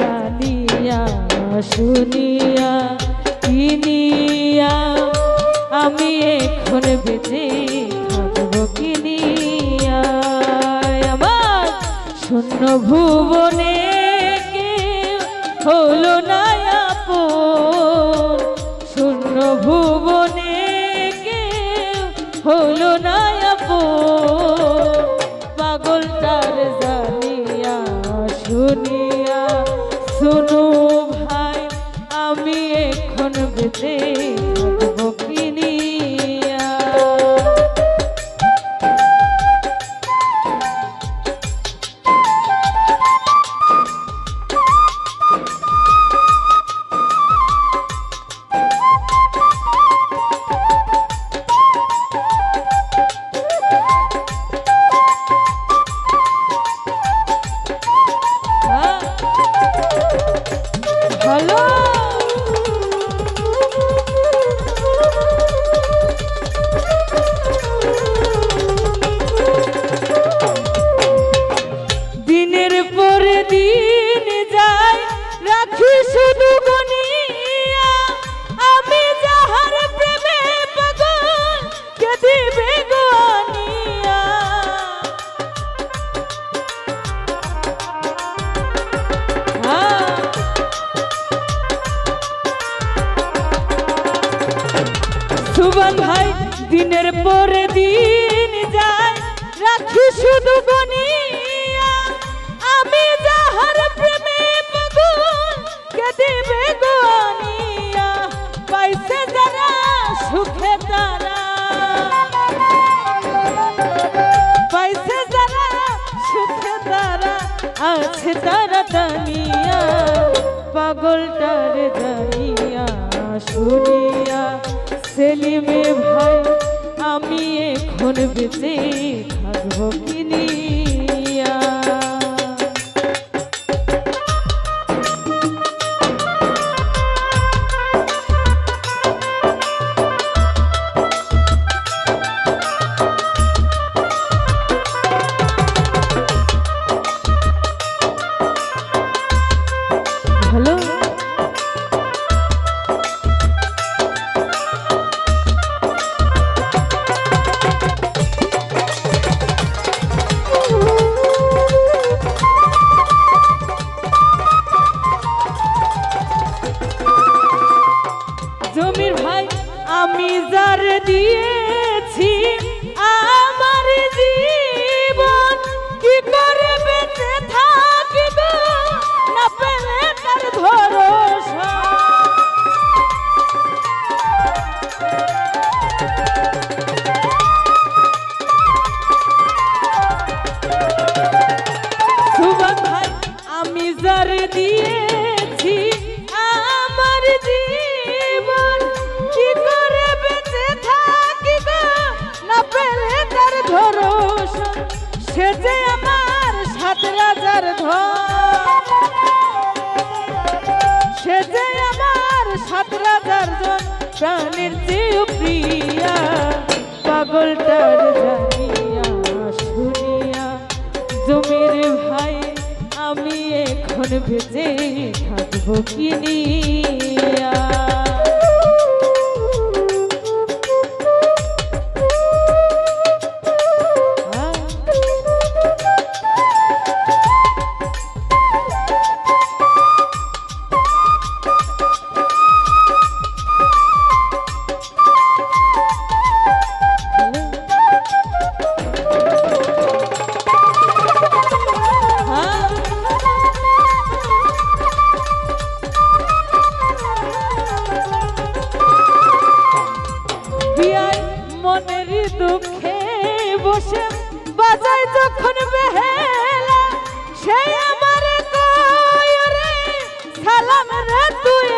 জানিয়া, শুনিয়া, কিনিয়া, আমি এখন বেঁচে থাকব কিনিয়া। শূন্য ভুবনে হলো না শূন্য ভুবনে হলো না আপন। পাগলটার জানিয়া, শুনিয়া এখন ভাই, দিনের পরে দিন যায়। রাখি শুধু গনিয়া আমি যাহার প্রেমে পাগল কে দেবে গনিয়া পাইছে যারা সুখে তারা। পাইছে যারা সুখে তারা, আছে তারা দানিয়া পাগলটার জানিয়া শুনিয়া সেলিমে ভাই আমি এখন বেঁচে থাকব কিনিয়া দিয়েছি। আমার জীবন কি করে বেঁচে থাকি গো? না পেলে তার ভরসা, সে যে আমার সাত রাজার ধন। সে যে আমার সাত রাজার জন প্রাণের চেয়ে প্রিয়া, পাগলটার এখন ভেজে থাকব কিনিয়া দুঃখে বসে বাজায় যখন বেহেলা, সে আমার কয় রে, সালাম রে তুই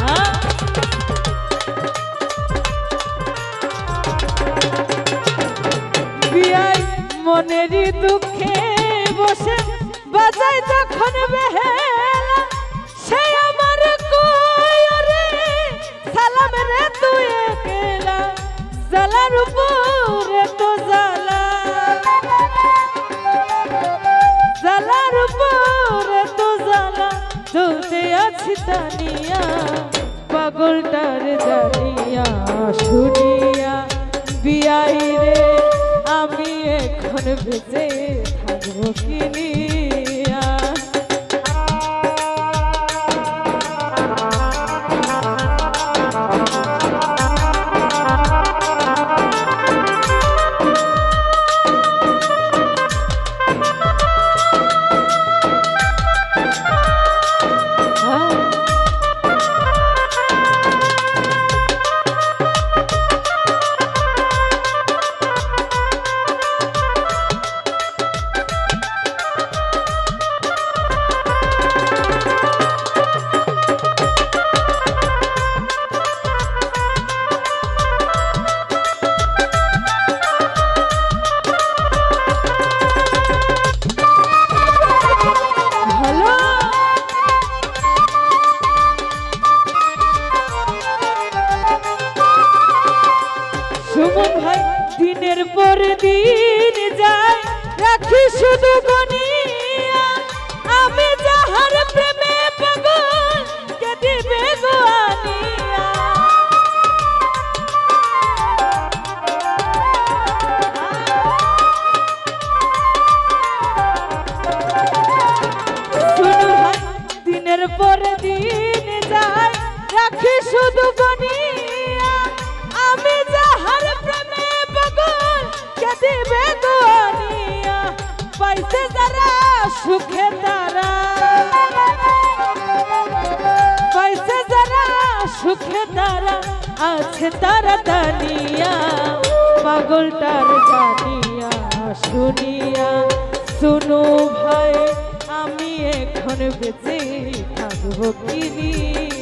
হ্যাঁ? মনেরই দুঃখে বসে বাজায় যখন বেহেলা তানিয়া পাগলটার জানিয়া শুনিয়া বিয়াই রে আমি এখন বেঁচে থাকব কিনিয়া আছে তারা দানিয়া পাগলটার জানিয়া শুনিয়া শুনো ভাই আমি এখন বেঁচে থাকব কিনিয়া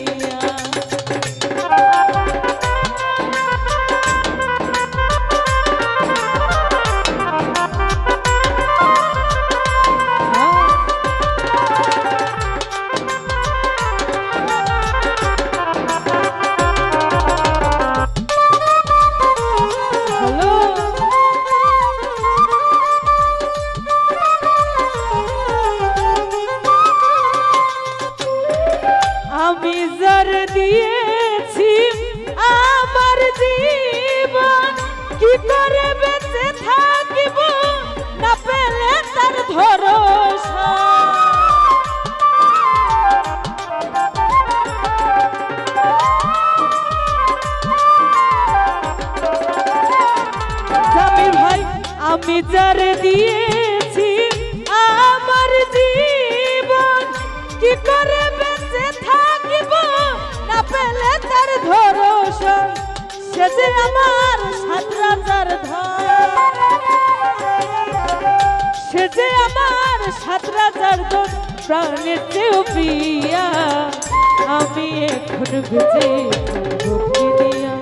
বেঁচে থাকিব না পেলে তার ধরসন সে আমার যে আমার ধন, প্রাণের চেয়েও আমি এখন কিনিয়া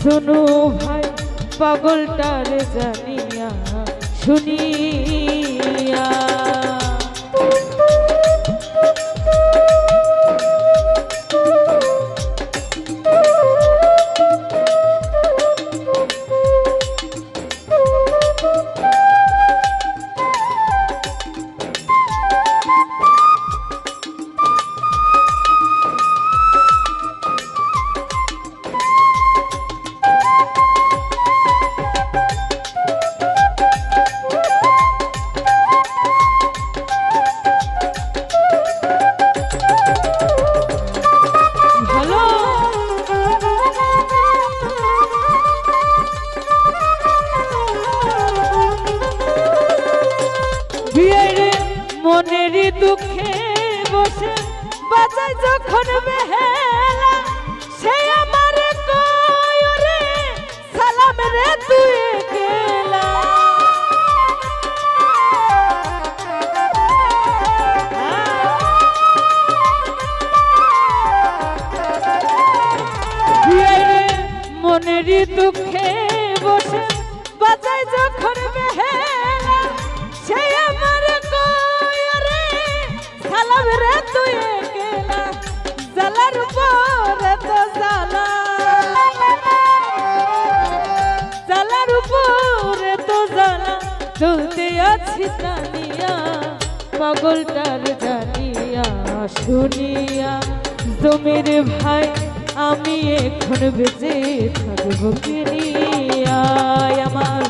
শোনো ভাই, পাগলটার জানিয়া শুনিয়া। রে জানিয়া শুনিয়া ভাই আমি এখন বেঁচে থাকব কিনিয়া আমার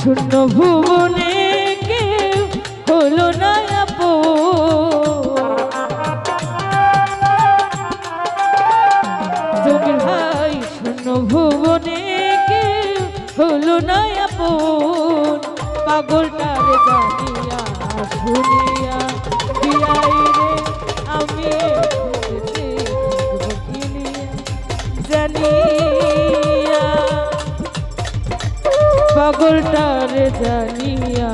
শূন্য ভুবনে। জানিয়া শুনিয়া রে আমি জানিয়া। পাগলটার জানিয়া